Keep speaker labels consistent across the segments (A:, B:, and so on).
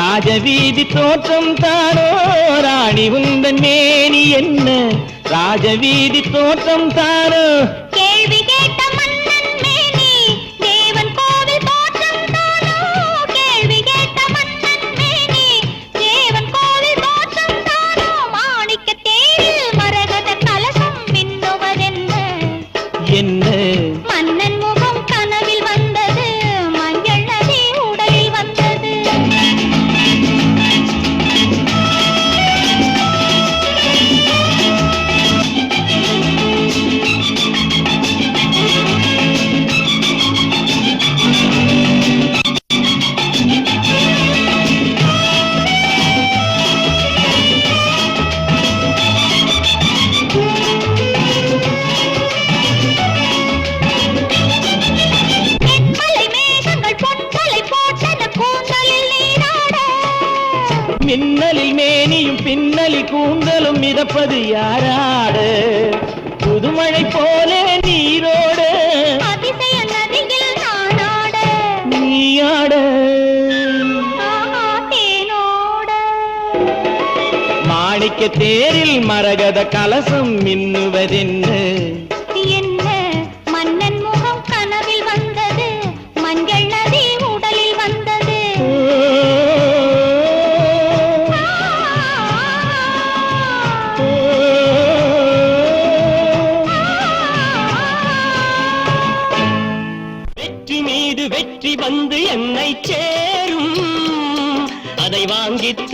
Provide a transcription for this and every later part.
A: ராஜவீதி தோற்றம் தானோ? ராணி உந்தன் மேனி என்ன? ராஜவீதி தோற்றம் தானோ? പോലെ നീരോട് നീയാട്. മാണിക്ക തേരിൽ മരകത കലസം മിന്നുവരെന്ന്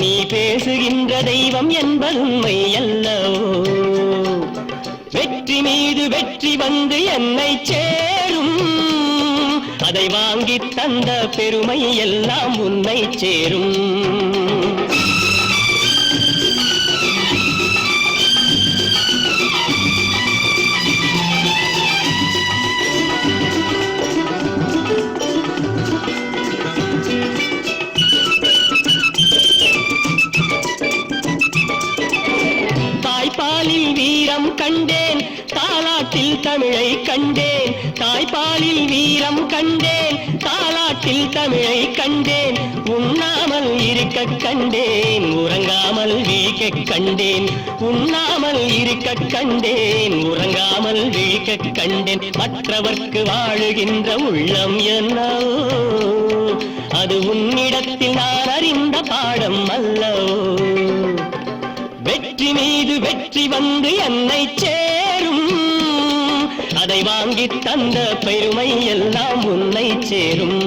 A: நீ பேசுகின்ற தெய்வம் என்பதுமை அல்லவோ? வெற்றி மீது வெற்றி வந்து என்னை சேரும். அதை வாங்கி தந்த பெருமை எல்லாம் உன்னை சேரும். உண்ணாமல் இருக்க கண்டேன் உறங்காமல் வீக்க கண்டேன். உண்ணாமல் இருக்க கண்டேன் உறங்காமல் வீக்க கண்டேன். மற்றவர்க்கு வாழுகின்ற உள்ளம் என்னவோ அது உன்னிடத்தில் நான் அறிந்த பாடம் அல்லவோ வெற்றி மீது வெற்றி வந்து என்னை சேரும். அதை வாங்கி தந்த பெருமை எல்லாம் உன்னை சேரும்.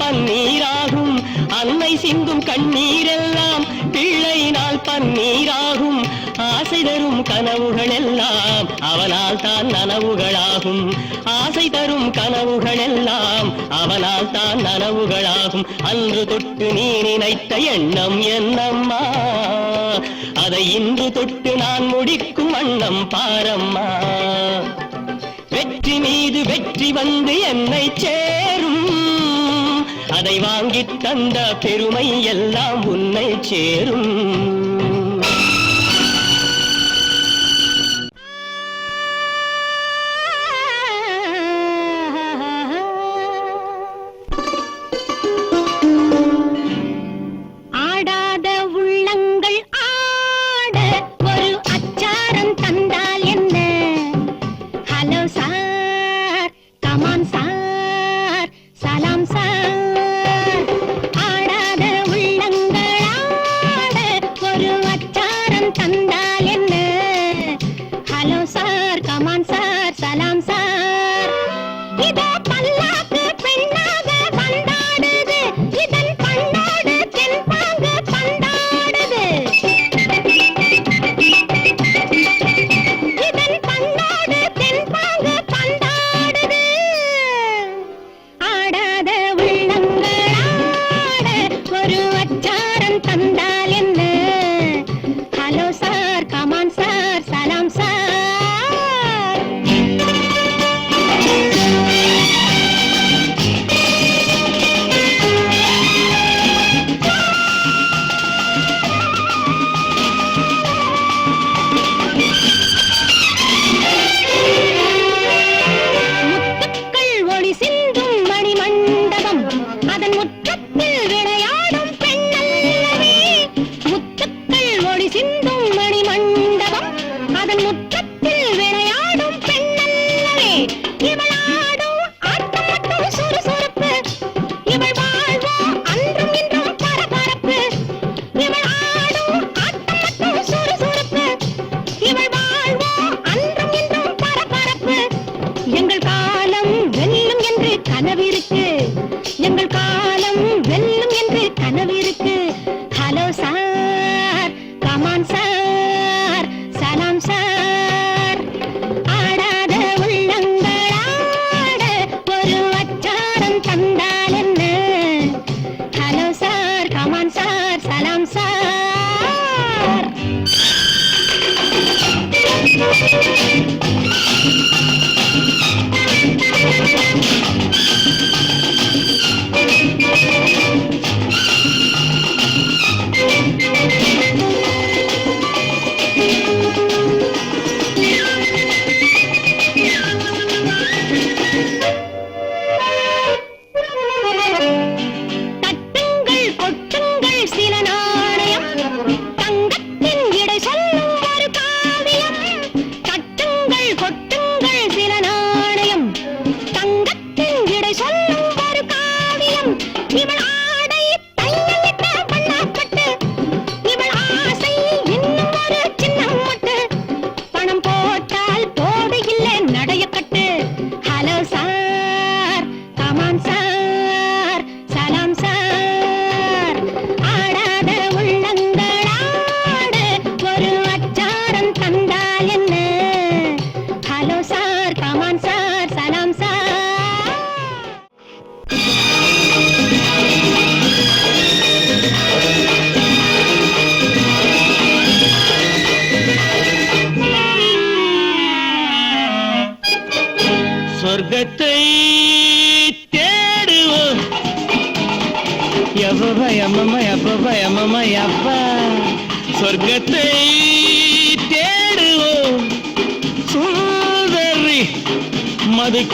A: பன்னீராகும் அன்னை சிந்தும் கண்ணீரெல்லாம் பிள்ளை நாள் பன்னீராகும். ஆசை தரும் கனவுகள் எல்லாம் அவனால் தான் நனவுகளாகும். ஆசை தரும் கனவுகள் எல்லாம் அவனால் தான் நனவுகளாகும். அன்று தொட்டு நீ நினைத்த எண்ணம் என்னம்மா? அதை இன்று தொட்டு நான் முடிக்கும் வண்ணம் பாரம்மா? வெற்றி மீது வெற்றி வந்து என்னை சேரும். அதை வாங்கி தந்த பெருமை எல்லாம் உன்னை சேரும்.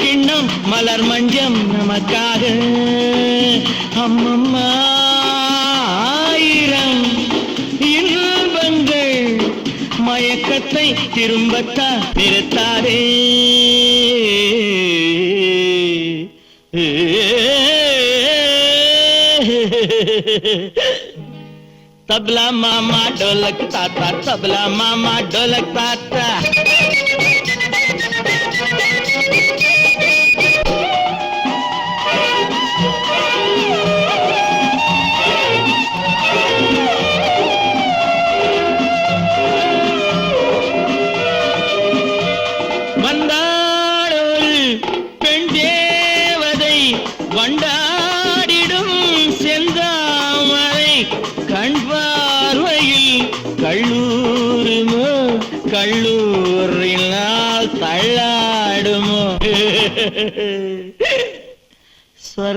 B: சின்னம்
C: மலர் மஞ்சம் நமக்காக. அம்மம்மா ஆயிரம் இன்பங்கள் மயக்கத்தை திரும்பத்தா நிறுத்தாதே. तबला मामा ढोलक ताता तबला मामा ढोलक ताता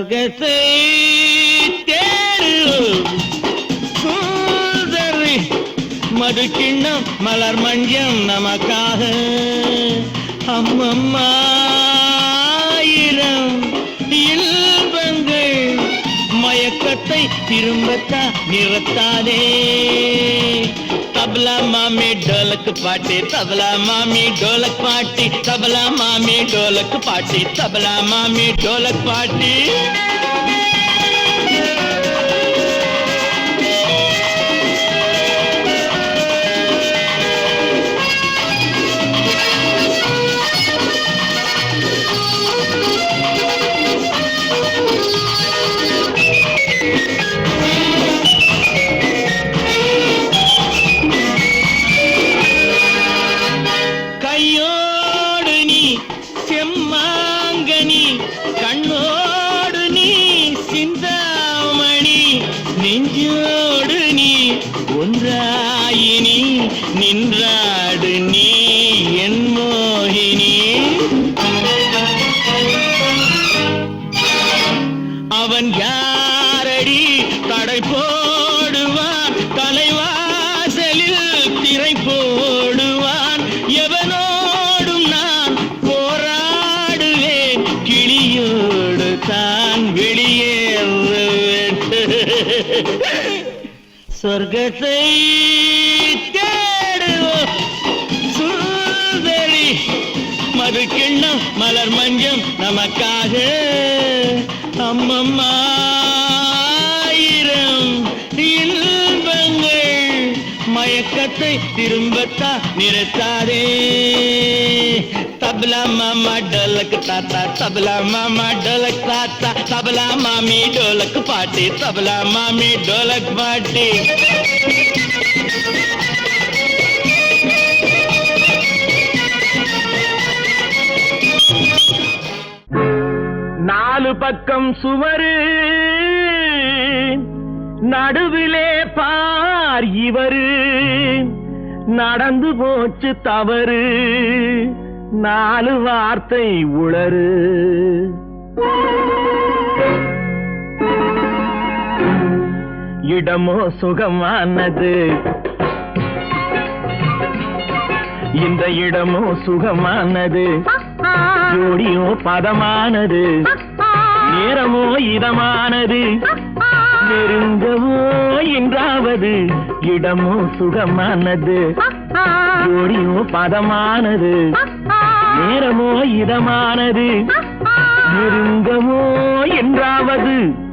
C: சொகசை தேரு. மதுக்கிண்ணம் மலர் மஞ்சம் நமக்காக. அம்மம்மாயிரம் இல்பங்கள். மயக்கத்தை திரும்பத்தா நிறுத்தாதே. తబలా మామి డోలక్ పాటి తబలా మామి డోలక్ పాటి తబలా మామి డోలక్ పాటి తబలా మామి డోలక్ పాటి. சொர்க்கத்தை தேடுவோம் சுந்தரி மது மலர் மஞ்சம் நமக்காக அம்மம்மா. மயக்கத்தை திரும்பத்தா நிறுத்தாதே தபலா மாமா டோலக் தாத்தா தபலா மாமா டோலக் தாத்தா தபலா மாமி டோலக் பாட்டி தபலா மாமி டோலக் பாட்டி நாலு பக்கம் சுவரு நடுவிலே பார் இவரு. நடந்து போச்சு தவறு. நாலு வார்த்தை உளறு. இடமோ சுகமானது. இந்த இடமோ சுகமானது. ஜோடியோ பதமானது. நேரமோ இதமானது. நெருங்கவோ என்றாவது இடமோ சுகமானது. ஜோடியோ பதமானது. நேரமோ இதமானது. நெருங்கவோ என்றாவது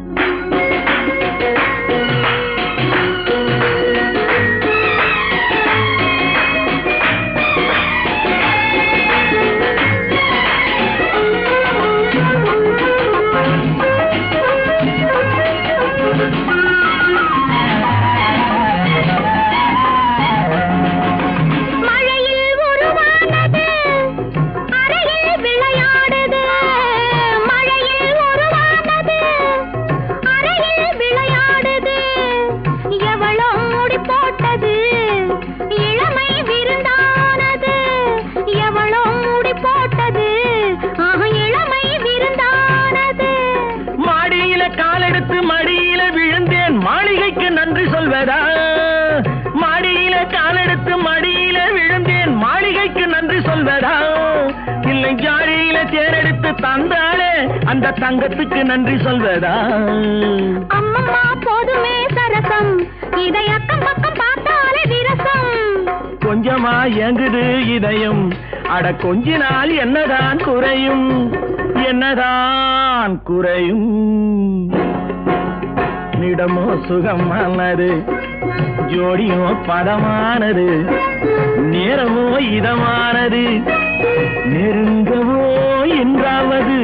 C: சொல்வதா
B: அம்மம்மா போதுமே சரசம். இதை அக்கம் பக்கம் பார்த்தாலே விரசம்.
C: கொஞ்சமா எங்குது இதயம். அட கொஞ்ச நாள் என்னதான் குறையும்? என்னதான் குறையும்? நிடமோ சுகமானது ஜோடியோ பதமானது நேரமோ இதமானது நெருங்கவோ என்றாவது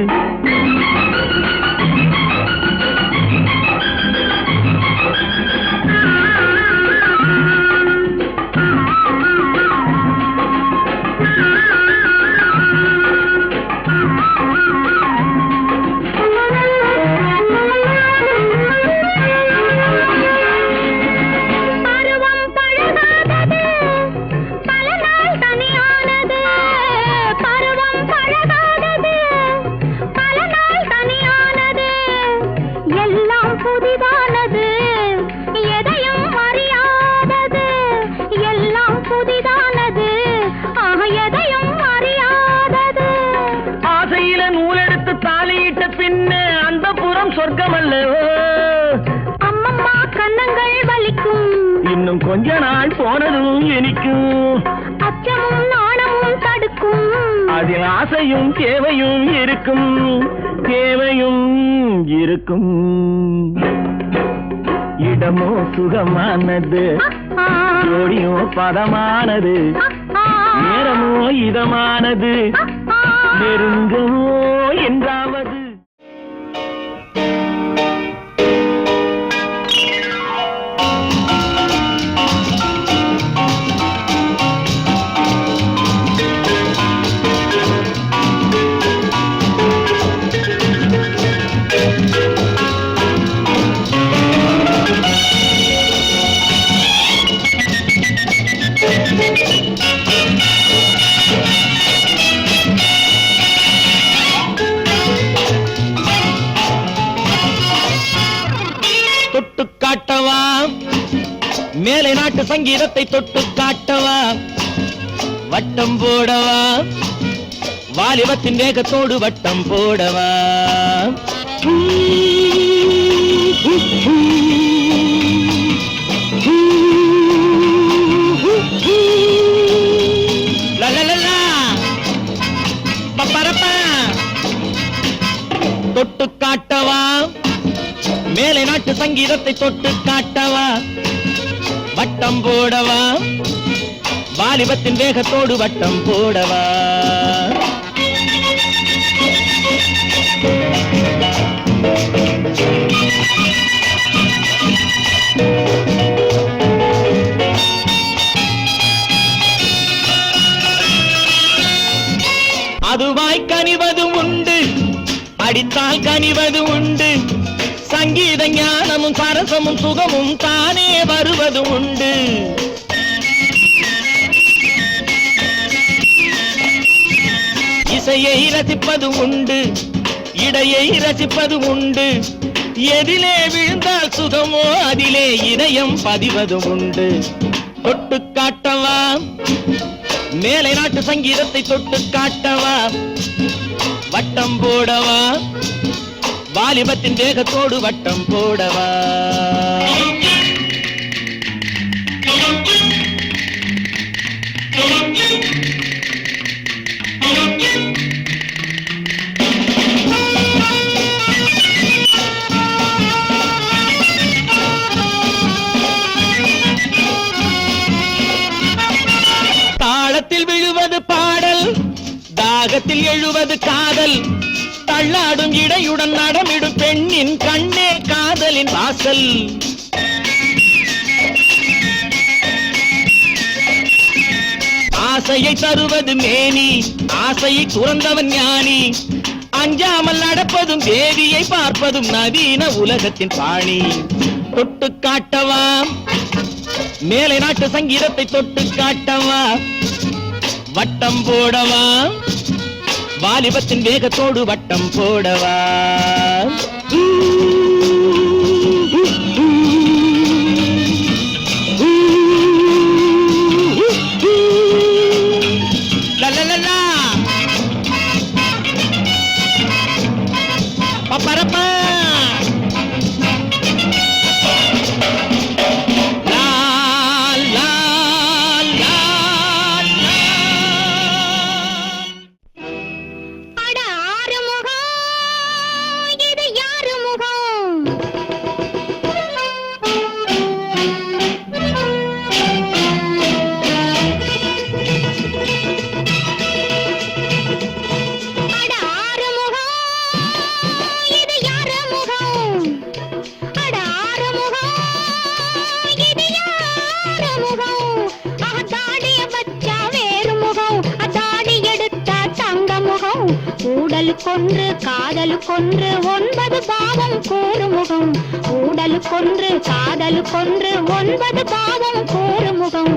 C: ஆசையும் தேவையும் இருக்கும். தேவையும் இருக்கும். இடமோ சுகமானது ஜோடியோ பதமானது நேரமோ இதமானது நெருங்கவோ என்றால் மேலை நாட்டு சங்கீதத்தை தொட்டு காட்டவா? வட்டம் போடவா? வாலிபத்தின் வேகத்தோடு வட்டம் போடவா? தொட்டு காட்டவா? மேலை நாட்டு சங்கீதத்தை தொட்டு காட்டவா? வட்டம் போடவா? வாலிபத்தின் வேகத்தோடு வட்டம் போடவா? அதுவாய் கனிவது உண்டு அடித்தால் கனிவது உண்டு. சங்கீத ஞானமும் சரசமும் சுகமும் தானே வருவது உண்டு. இசையை ரசிப்பது உண்டு இடையை ரசிப்பது உண்டு. எதிலே விழுந்தால் சுகமோ அதிலே இதயம் பதிவது உண்டு. தொட்டு காட்டவா? மேலை நாட்டு சங்கீதத்தை தொட்டு காட்டவா? வட்டம் போடவா? வாலிபத்தின் வேகத்தோடு வட்டம் போடவா? தாளத்தில் விழுவது பாடல் தாகத்தில் எழுவது காதல். தள்ளாடும் இடையுடன் நடமிடும் பெண்ணின் கண்ணே காதலின் வாசல். ஆசையை தருவது மேனி ஆசையை துறந்தவன் ஞானி. அஞ்சாமல் நடப்பதும் தேவியை பார்ப்பதும் நவீன உலகத்தின் பாணி. தொட்டு காட்டவா? மேலை நாட்டு சங்கீதத்தை தொட்டு காட்டவா? வட்டம் போடவா? வாலிபத்தின் வேகத்தோடு வட்டம் போடவா?
B: காதல் கொன்று ஒன்பது பாவம் கூறுமுகம் ஊடல் கொன்று காதல் கொன்று ஒன்பது பாவம் கூறுமுகம்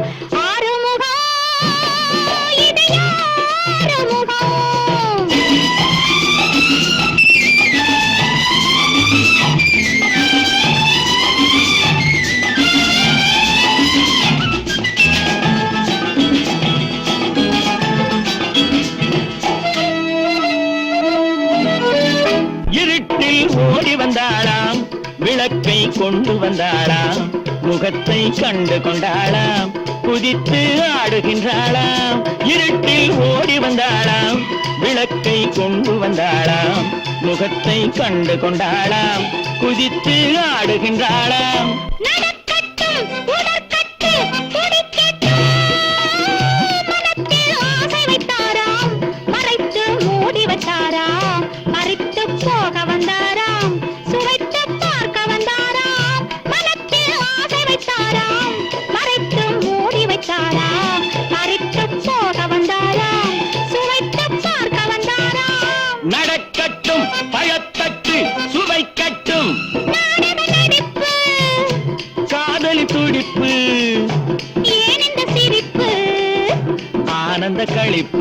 B: கொண்டு வந்தாளாம் முகத்தை கண்டு கொண்டாளாம். குதித்து ஆடுகின்றாளாம். இருட்டில் ஓடி வந்தாளாம். விளக்கை கொண்டு வந்தாளாம். முகத்தை கண்டு கொண்டாளாம். குதித்து ஆடுகின்றாளாம்.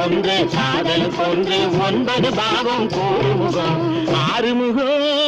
B: கொன்று காதல் கொன்று ஒன்பது பாவம் கோருமுகம் ஆறுமுகம்